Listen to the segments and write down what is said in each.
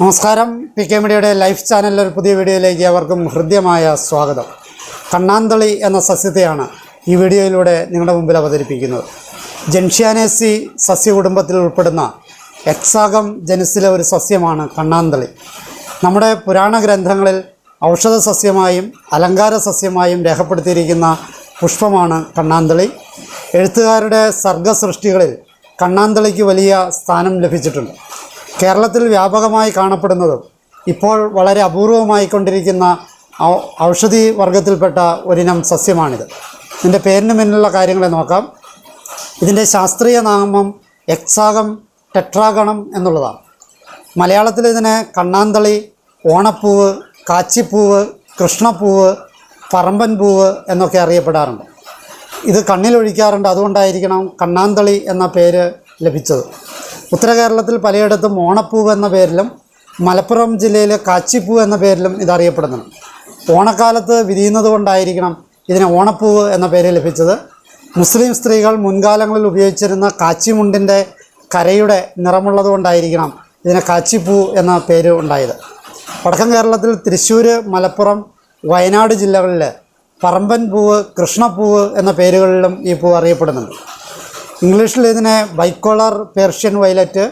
നമസ്കാരം. P K മീഡിയയുടെ life ചാനലിലെ ഒരു പുതിയ വീഡിയോയിലേക്ക് അവർക്കും ഹൃദ്യമായ സ്വാഗതം. കണ്ണാന്തളി എന്ന സസ്യത്തെയാണ് ഈ വീഡിയോയിലൂടെ നിങ്ങളുടെ മുമ്പിൽ അവതരിപ്പിക്കുന്നത്. ജൻഷ്യാനേസി സസ്യ കുടുംബത്തിൽ ഉൾപ്പെടുന്ന എക്സാഗം ജനുസിലെ ഒരു സസ്യമാണ് കണ്ണാന്തളി. നമ്മുടെ പുരാണ ഗ്രന്ഥങ്ങളിൽ ഔഷധ സസ്യമായും അലങ്കാര സസ്യമായും രേഖപ്പെടുത്തിയിരിക്കുന്ന പുഷ്പമാണ് കണ്ണാന്തളി. എഴുത്തുകാരുടെ സർഗസൃഷ്ടികളിൽ കണ്ണാന്തളിക്ക് വലിയ സ്ഥാനം ലഭിച്ചിട്ടുണ്ട്. കേരളത്തിൽ വ്യാപകമായി കാണപ്പെടുന്നതും ഇപ്പോൾ വളരെ അപൂർവമായിക്കൊണ്ടിരിക്കുന്ന കൊണ്ടിരിക്കുന്ന ഔഷധി വർഗത്തിൽപ്പെട്ട ഒരിനം സസ്യമാണിത്. ഇതിന്റെ പേരിന് മുന്നിലുള്ള കാര്യങ്ങളെ നോക്കാം. ഇതിന്റെ ശാസ്ത്രീയ നാമം എക്സാഗം ടെട്രാഗണം എന്നുള്ളതാണ്. മലയാളത്തിൽ ഇതിനെ കണ്ണാന്തളി ഓണപ്പൂവ് കാച്ചിപ്പൂവ് കൃഷ്ണപ്പൂവ് പറമ്പൻ പൂവ് എന്നൊക്കെ അറിയപ്പെടാറുണ്ട്. ഇത് കണ്ണിലൊഴിക്കാറുണ്ട്. അതുകൊണ്ടായിരിക്കണം കണ്ണാന്തളി എന്ന പേര് ലഭിച്ചത്. ഉത്തര കേരളത്തിൽ പലയിടത്തും ഓണപ്പൂവ് എന്ന പേരിലും മലപ്പുറം ജില്ലയിലെ കാച്ചിപ്പൂ എന്ന പേരിലും ഇത് അറിയപ്പെടുന്നുണ്ട് ഓണക്കാലത്ത് വിരിയുന്നത് കൊണ്ടായിരിക്കണം ഇതിന് ഓണപ്പൂവ് എന്ന പേര് ലഭിച്ചത്. മുസ്ലിം സ്ത്രീകൾ മുൻകാലങ്ങളിൽ ഉപയോഗിച്ചിരുന്ന കാച്ചിമുണ്ടിന്റെ കരയുടെ നിറമുള്ളത് കൊണ്ടായിരിക്കണം ഇതിന് കാച്ചിപ്പൂ എന്ന പേര് ഉണ്ടായത്. വടക്കൻ കേരളത്തിൽ തൃശ്ശൂർ മലപ്പുറം വയനാട് ജില്ലകളിൽ പറമ്പൻ പൂവ് കൃഷ്ണപ്പൂവ് എന്ന പേരുകളിലും ഈ പൂവ് അറിയപ്പെടുന്നുണ്ട്. ഇംഗ്ലീഷിൽ ഇതിനെ bicolour Persian violet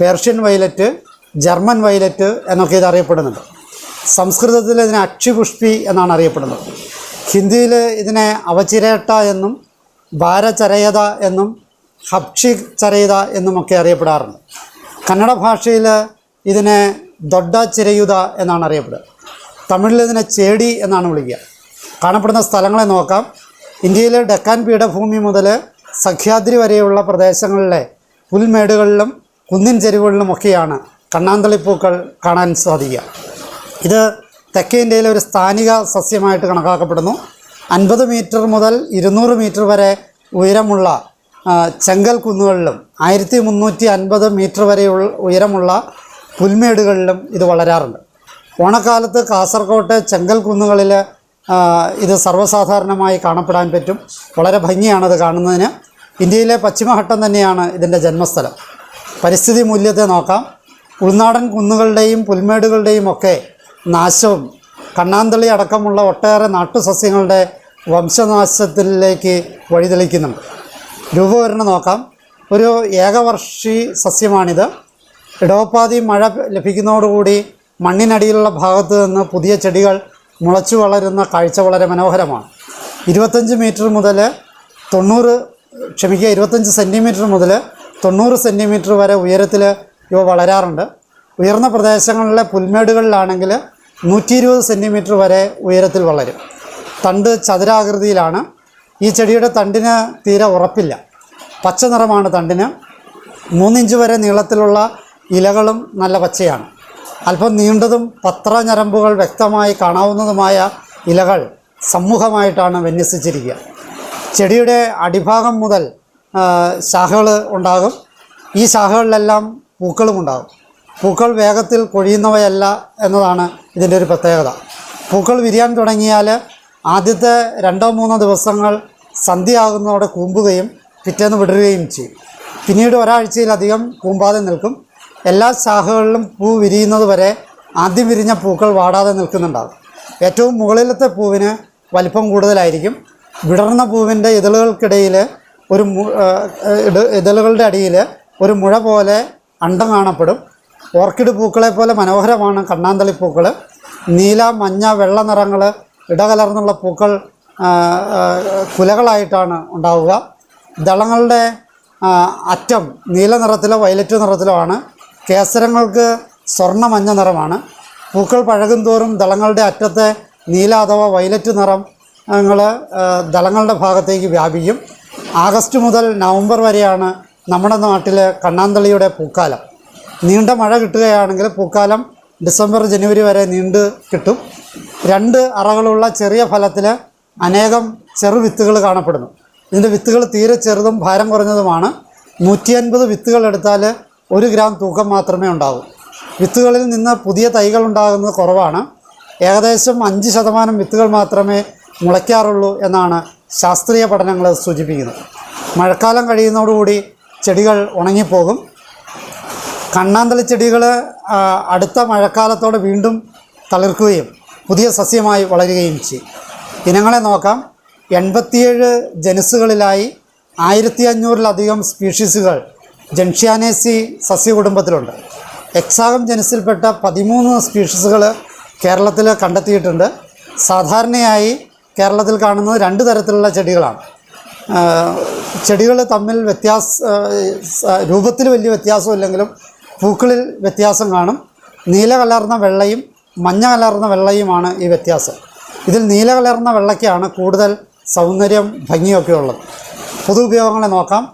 Persian violet German violet എന്നൊക്കെ ഇത് അറിയപ്പെടുന്നുണ്ട്. സംസ്കൃതത്തിൽ ഇതിനെ അക്ഷിപുഷ്പി എന്നാണ് അറിയപ്പെടുന്നത്. ഹിന്ദിയിൽ ഇതിനെ അവചിരേട്ട എന്നും ഭാരചരയത എന്നും ഹപ്ഷി ചരയത എന്നുമൊക്കെ അറിയപ്പെടാറുണ്ട്. കന്നഡ ഭാഷയിൽ ഇതിനെ ദൊഡ ചിരയുത എന്നാണ് അറിയപ്പെടുക. തമിഴിൽ ഇതിനെ ചേടി എന്നാണ് വിളിക്കുക. കാണപ്പെടുന്ന സ്ഥലങ്ങളെ നോക്കാം. ഇന്ത്യയിലെ ഡെക്കാൻ പീഠഭൂമി മുതൽ സഖ്യാദ്രി വരെയുള്ള പ്രദേശങ്ങളിലെ പുൽമേടുകളിലും കുന്നിൻ ചെരുവുകളിലുമൊക്കെയാണ് കണ്ണാന്തളിപ്പൂക്കൾ കാണാൻ സാധിക്കുക. ഇത് തെക്കേ ഇന്ത്യയിലെ ഒരു സ്ഥാനിക സസ്യമായിട്ട് കണക്കാക്കപ്പെടുന്നു. അൻപത് മീറ്റർ മുതൽ ഇരുന്നൂറ് മീറ്റർ വരെ ഉയരമുള്ള ചെങ്കൽ കുന്നുകളിലും ആയിരത്തി മുന്നൂറ്റി അൻപത് മീറ്റർ വരെയുള്ള ഉയരമുള്ള പുൽമേടുകളിലും ഇത് വളരാറുണ്ട്. ഓണക്കാലത്ത് കാസർകോട്ടെ ചെങ്കൽ കുന്നുകളിൽ ഇത് സർവസാധാരണമായി കാണപ്പെടാൻ പറ്റും. വളരെ ഭംഗിയാണത് കാണുന്നതിന്. ഇന്ത്യയിലെ പശ്ചിമഘട്ടം തന്നെയാണ് ഇതിന്റെ ജന്മസ്ഥലം. പരിസ്ഥിതി മൂല്യത്തെ നോക്കാം. ഉൾനാടൻ കുന്നുകളുടെയും പുൽമേടുകളുടെയും ഒക്കെ നാശവും കണ്ണാന്തളി അടക്കമുള്ള ഒട്ടേറെ നാട്ടുസസ്യങ്ങളുടെ വംശനാശത്തിലേക്ക് വഴിതെളിക്കുന്നുണ്ട്. രൂപവരണം നോക്കാം. ഒരു ഏകവർഷി സസ്യമാണിത്. ഇടവപ്പാതി മഴ ലഭിക്കുന്നതോടുകൂടി മണ്ണിനടിയിലുള്ള ഭാഗത്ത് നിന്ന് പുതിയ ചെടികൾ മുളച്ചു വളരുന്ന കാഴ്ച വളരെ മനോഹരമാണ്. ഇരുപത്തഞ്ച് മീറ്റർ മുതൽ തൊണ്ണൂറ് ക്ഷമിക്കുക ഇരുപത്തഞ്ച് സെന്റിമീറ്റർ മുതൽ തൊണ്ണൂറ് സെന്റിമീറ്റർ വരെ ഉയരത്തിൽ ഇവ വളരാറുണ്ട്. ഉയർന്ന പ്രദേശങ്ങളിലെ പുൽമേടുകളിലാണെങ്കിൽ നൂറ്റി ഇരുപത് സെന്റിമീറ്റർ വരെ ഉയരത്തിൽ വളരും. തണ്ട് ചതുരാകൃതിയിലാണ്. ഈ ചെടിയുടെ തണ്ടിന് തീരെ ഉറപ്പില്ല. പച്ച നിറമാണ് തണ്ടിന്. മൂന്നിഞ്ച് വരെ നീളത്തിലുള്ള ഇലകളും നല്ല പച്ചയാണ്. അല്പം നീണ്ടതും പത്രഞരമ്പുകൾ വ്യക്തമായി കാണാവുന്നതുമായ ഇലകൾ സമൂഹമായിട്ടാണ് വിന്യസിച്ചിരിക്കുക. ചെടിയുടെ അടിഭാഗം മുതൽ ശാഖകൾ ഉണ്ടാകും. ഈ ശാഖകളിലെല്ലാം പൂക്കളും ഉണ്ടാകും. പൂക്കൾ വേഗത്തിൽ കൊഴിയുന്നവയല്ല എന്നതാണ് ഇതിന്റെ ഒരു പ്രത്യേകത. പൂക്കൾ വിരിയാൻ തുടങ്ങിയാൽ ആദ്യത്തെ രണ്ടോ മൂന്നോ ദിവസങ്ങൾ സന്ധ്യയാകുന്നതോടെ കൂമ്പുകയും പിറ്റേന്ന് വിടരുകയും ചെയ്യും. പിന്നീട് ഒരാഴ്ചയിലധികം കൂമ്പാതെ നിൽക്കും. എല്ലാ ശാഖകളിലും പൂ വിരിയുന്നത് വരെ ആദ്യം വിരിഞ്ഞ പൂക്കൾ വാടാതെ നിൽക്കുന്നുണ്ടാകും. ഏറ്റവും മുകളിലത്തെ പൂവിന് വലിപ്പം കൂടുതലായിരിക്കും. വിടർന്ന പൂവിന്റെ ഇതളുകൾക്കിടയിൽ ഒരു ഇതളുകളുടെ അടിയിൽ ഒരു മുഴ പോലെ അണ്ടം കാണപ്പെടും. ഓർക്കിഡ് പൂക്കളെ പോലെ മനോഹരമാണ് കണ്ണാന്തളി പൂക്കൾ നീല മഞ്ഞ വെള്ള നിറങ്ങൾ ഇടകലർന്നുള്ള പൂക്കൾ കുലകളായിട്ടാണ് ഉണ്ടാവുക. ദളങ്ങളുടെ അറ്റം നീല നിറത്തിലോ വയലറ്റ് നിറത്തിലോ ആണ്. കേസരങ്ങൾക്ക് സ്വർണ മഞ്ഞ നിറമാണ്. പൂക്കൾ പഴകും തോറും ദളങ്ങളുടെ അറ്റത്തെ നീല അഥവാ വയലറ്റ് നിറം ങ്ങൾ ദളങ്ങളുടെ ഭാഗത്തേക്ക് വ്യാപിക്കും. ആഗസ്റ്റ് മുതൽ നവംബർ വരെയാണ് നമ്മുടെ നാട്ടിൽ കണ്ണാന്തളിയുടെ പൂക്കാലം. നീണ്ട മഴ കിട്ടുകയാണെങ്കിൽ പൂക്കാലം ഡിസംബർ ജനുവരി വരെ നീണ്ട് കിട്ടും. രണ്ട് അറകളുള്ള ചെറിയ ഫലത്തിൽ അനേകം ചെറു വിത്തുകൾ കാണപ്പെടുന്നു. ഇതിന്റെ വിത്തുകൾ തീരെ ചെറുതും ഭാരം കുറഞ്ഞതുമാണ്. നൂറ്റി അൻപത് വിത്തുകൾ എടുത്താൽ ഒരു ഗ്രാം തൂക്കം മാത്രമേ ഉണ്ടാകൂ വിത്തുകളിൽ നിന്ന് പുതിയ തൈകൾ ഉണ്ടാകുന്നത് കുറവാണ്. ഏകദേശം അഞ്ച് ശതമാനം വിത്തുകൾ മാത്രമേ മുളയ്ക്കാറുള്ളൂ എന്നാണ് ശാസ്ത്രീയ പഠനങ്ങൾ സൂചിപ്പിക്കുന്നത്. മഴക്കാലം കഴിയുന്നതോടുകൂടി ചെടികൾ ഉണങ്ങിപ്പോകും. കണ്ണാന്തളി ചെടികൾ അടുത്ത മഴക്കാലത്തോടെ വീണ്ടും തളിർക്കുകയും പുതിയ സസ്യമായി വളരുകയും ചെയ്യും. ഇനങ്ങളെ നോക്കാം. എൺപത്തിയേഴ് ജനുസുകളിലായി ആയിരത്തി അഞ്ഞൂറിലധികം സ്പീഷീസുകൾ ജൻഷ്യാനേസി സസ്യകുടുംബത്തിലുണ്ട്. എക്സാഗം ജനുസിൽപ്പെട്ട പതിമൂന്ന് സ്പീഷീസുകൾ കേരളത്തിൽ കണ്ടെത്തിയിട്ടുണ്ട്. സാധാരണയായി കേരളത്തിൽ കാണുന്നത് രണ്ട് തരത്തിലുള്ള ചെടികളാണ്. ചെടികൾ തമ്മിൽ വ്യത്യാസ രൂപത്തിൽ വലിയ വ്യത്യാസമില്ലെങ്കിലും പൂക്കളിൽ വ്യത്യാസം കാണും. നീല കലർന്ന വെള്ളയും മഞ്ഞ കലർന്ന വെള്ളയുമാണ് ഈ വ്യത്യാസം. ഇതിൽ നീല കലർന്ന വെള്ളയ്ക്കാണ് കൂടുതൽ സൗന്ദര്യം ഭംഗിയൊക്കെ ഉള്ളത്. പൊതു ഉപയോഗങ്ങളെ നോക്കാം.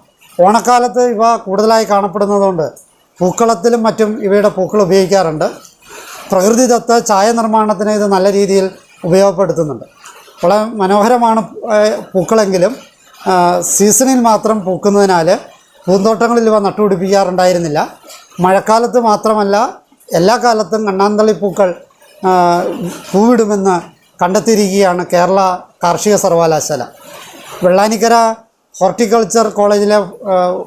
ഓണക്കാലത്ത് ഇവ കൂടുതലായി കാണപ്പെടുന്നതുകൊണ്ട് പൂക്കളത്തിലും മറ്റും ഇവയുടെ പൂക്കൾ ഉപയോഗിക്കാറുണ്ട്. പ്രകൃതിദത്ത ചായ നിർമ്മാണത്തിന് ഇത് നല്ല രീതിയിൽ ഉപയോഗപ്പെടുത്തുന്നുണ്ട്. വളരെ മനോഹരമാണ് പൂക്കളെങ്കിലും. സീസണിൽ മാത്രം പൂക്കുന്നതിനാൽ പൂന്തോട്ടങ്ങളിൽ ഇവ നട്ടുപിടിപ്പിക്കാറുണ്ടായിരുന്നില്ല. മഴക്കാലത്ത് മാത്രമല്ല എല്ലാ കാലത്തും കണ്ണാന്തളി പൂക്കൾ പൂവിടുമെന്ന് കണ്ടെത്തിയിരിക്കുകയാണ് കേരള കാർഷിക സർവകലാശാല. വെള്ളാനിക്കര ഹോർട്ടിക്കൾച്ചർ കോളേജിലെ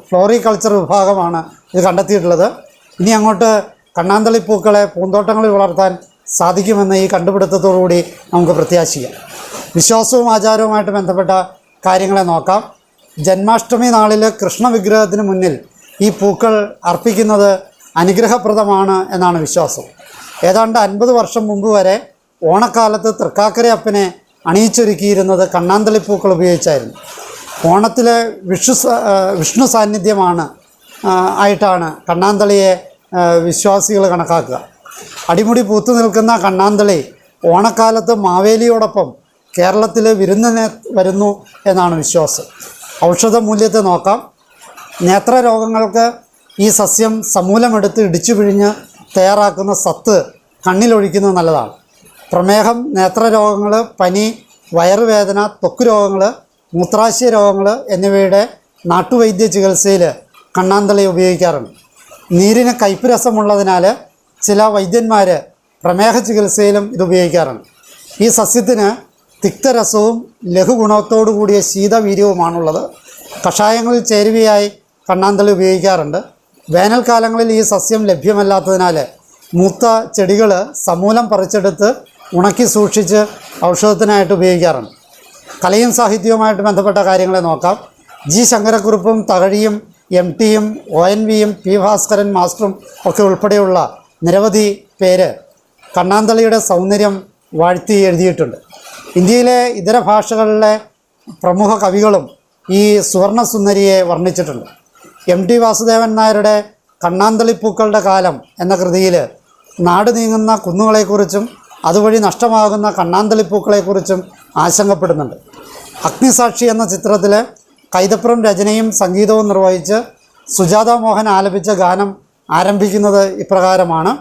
ഫ്ലോറിക്കൾച്ചർ വിഭാഗമാണ് ഇത് കണ്ടെത്തിയിട്ടുള്ളത്. ഇനി അങ്ങോട്ട് കണ്ണാന്തളി പൂക്കളെ പൂന്തോട്ടങ്ങളിൽ വളർത്താൻ സാധിക്കുമെന്ന് ഈ കണ്ടുപിടുത്തത്തോടുകൂടി നമുക്ക് പ്രത്യാശിക്കാം. വിശ്വാസവും ആചാരവുമായിട്ട് ബന്ധപ്പെട്ട കാര്യങ്ങളെ നോക്കാം. ജന്മാഷ്ടമി നാളിൽ കൃഷ്ണ വിഗ്രഹത്തിന് മുന്നിൽ ഈ പൂക്കൾ അർപ്പിക്കുന്നത് അനുഗ്രഹപ്രദമാണ് എന്നാണ് വിശ്വാസം. ഏതാണ്ട് അൻപത് വർഷം മുമ്പ് വരെ ഓണക്കാലത്ത് തൃക്കാക്കര അപ്പനെ അണിയിച്ചൊരുക്കിയിരുന്നത് കണ്ണാന്തളിപ്പൂക്കൾ ഉപയോഗിച്ചായിരുന്നു. ഓണത്തിലെ വിഷു വിഷ്ണു സാന്നിധ്യമാണ് ആയിട്ടാണ് കണ്ണാന്തളിയെ വിശ്വാസികൾ കണക്കാക്കുക. അടിമുടി പൂത്തു നിൽക്കുന്ന കണ്ണാന്തളി ഓണക്കാലത്ത് മാവേലിയോടൊപ്പം കേരളത്തിൽ വിരുന്നിന് വരുന്നു എന്നാണ് വിശ്വാസം. ഔഷധ മൂല്യത്തെ നോക്കാം. നേത്രരോഗങ്ങൾക്ക് ഈ സസ്യം സമൂലമെടുത്ത് ഇടിച്ചു പിഴിഞ്ഞ് തയ്യാറാക്കുന്ന സത്ത് കണ്ണിലൊഴിക്കുന്നത് നല്ലതാണ്. പ്രമേഹം നേത്രരോഗങ്ങൾ പനി വയറുവേദന ത്വക്ക് രോഗങ്ങൾ മൂത്രാശയ രോഗങ്ങൾ എന്നിവയുടെ നാട്ടുവൈദ്യ ചികിത്സയിൽ കണ്ണാന്തളി ഉപയോഗിക്കാറുണ്ട്. നീരിന് കയ്പ് രസമുള്ളതിനാൽ ചില വൈദ്യന്മാർ പ്രമേഹ ചികിത്സയിലും ഇത് ഉപയോഗിക്കാറുണ്ട്. ഈ സസ്യത്തിന് തിക്തരസവും ലഘുഗുണത്തോടു കൂടിയ ശീതവീര്യവുമാണുള്ളത്. കഷായങ്ങളിൽ ചേരുവയായി കണ്ണാന്തളി ഉപയോഗിക്കാറുണ്ട്. വേനൽക്കാലങ്ങളിൽ ഈ സസ്യം ലഭ്യമല്ലാത്തതിനാൽ മൂത്ത ചെടികൾ സമൂലം പറിച്ചെടുത്ത് ഉണക്കി സൂക്ഷിച്ച് ഔഷധത്തിനായിട്ട് ഉപയോഗിക്കാറുണ്ട്. കലയും സാഹിത്യവുമായിട്ട് ബന്ധപ്പെട്ട കാര്യങ്ങളെ നോക്കാം. ജി ശങ്കരക്കുറുപ്പും തകഴിയും എം ടിയും ഒ എൻ വിയും പി ഭാസ്കരൻ മാസ്റ്ററും ഒക്കെ ഉൾപ്പെടെയുള്ള നിരവധി പേര് കണ്ണാന്തളിയുടെ സൗന്ദര്യം വാഴ്ത്തി എഴുതിയിട്ടുണ്ട്. ഇന്ത്യയിലെ ഇതര ഭാഷകളിലെ പ്രമുഖ കവികളും ഈ സുവർണസുന്ദരിയെ വർണിച്ചിട്ടുണ്ട്. എം ടി വാസുദേവൻ നായരുടെ കണ്ണാന്തളിപ്പൂക്കളുടെ കാലം എന്ന കൃതിയിൽ നാട് നീങ്ങുന്ന കുന്നുകളെക്കുറിച്ചും അതുവഴി നഷ്ടമാകുന്ന കണ്ണാന്തളിപ്പൂക്കളെക്കുറിച്ചും ആശങ്കപ്പെടുന്നുണ്ട്. അഗ്നിസാക്ഷി എന്ന ചിത്രത്തിൽ കൈതപ്പുറം രചനയും സംഗീതവും നിർവഹിച്ച് സുജാത മോഹൻ ആലപിച്ച ഗാനം ആരംഭിക്കുന്നത് ഇപ്രകാരമാണ്.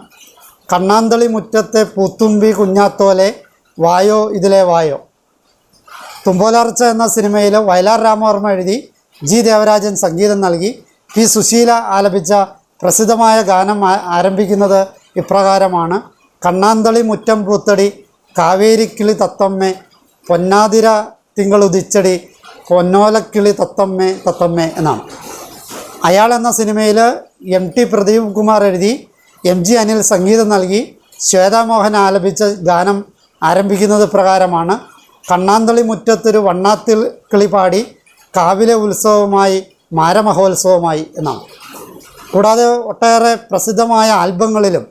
കണ്ണാന്തളി മുറ്റത്തെ പൂത്തുമ്പി കുഞ്ഞാത്തോലെ വായോ ഇതിലെ വായോ. തുമ്പോലർച്ച എന്ന സിനിമയിൽ വയലാർ രാമവർമ്മ എഴുതി ജി ദേവരാജൻ സംഗീതം നൽകി. പി സുശീല ആലപിച്ച പ്രസിദ്ധമായ ഗാനം ആരംഭിക്കുന്നത് ഇപ്രകാരമാണ്. കണ്ണാന്തളി മുറ്റം പൂത്തടി കാവേരിക്കിളി തത്തമ്മേ പൊന്നാതിര തിങ്കളുദിച്ചടി പൊന്നോലക്കിളി തത്തമ്മേ തത്തമ്മേ എന്നാണ്. അയാൾ എന്ന സിനിമയിൽ എം ടി പ്രദീപ് കുമാർ എഴുതി എം ജി അനിൽ സംഗീതം നൽകി. ശ്വേതാമോഹൻ ആലപിച്ച ഗാനം ആരംഭിക്കുന്നത് പ്രകാരമാണ്. കണ്ണാന്തളി മുറ്റത്തൊരു വണ്ണാത്തിൽ കളിപാടി കാവിലെ ഉത്സവമായി മാരമഹോത്സവമായി എന്നാണ്. കൂടാതെ ഒട്ടേറെ പ്രസിദ്ധമായ ആൽബങ്ങളിലും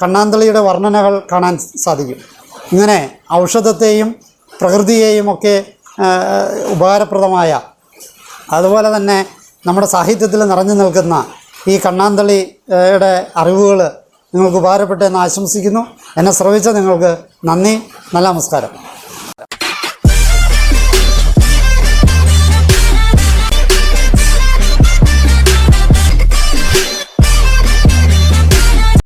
കണ്ണാന്തളിയുടെ വർണനകൾ കാണാൻ സാധിക്കും. ഇങ്ങനെ ഔഷധത്തെയും പ്രകൃതിയെയും ഒക്കെ ഉപകാരപ്രദമായ അതുപോലെ തന്നെ നമ്മുടെ സാഹിത്യത്തിൽ നിറഞ്ഞു നിൽക്കുന്ന ഈ കണ്ണാന്തളിയുടെ അറിവുകൾ നിങ്ങൾക്ക് ഉപകാരപ്പെട്ടെന്ന് ആശംസിക്കുന്നു. എന്നെ ശ്രവിച്ച നിങ്ങൾക്ക് നന്ദി. നല്ല നമസ്കാരം.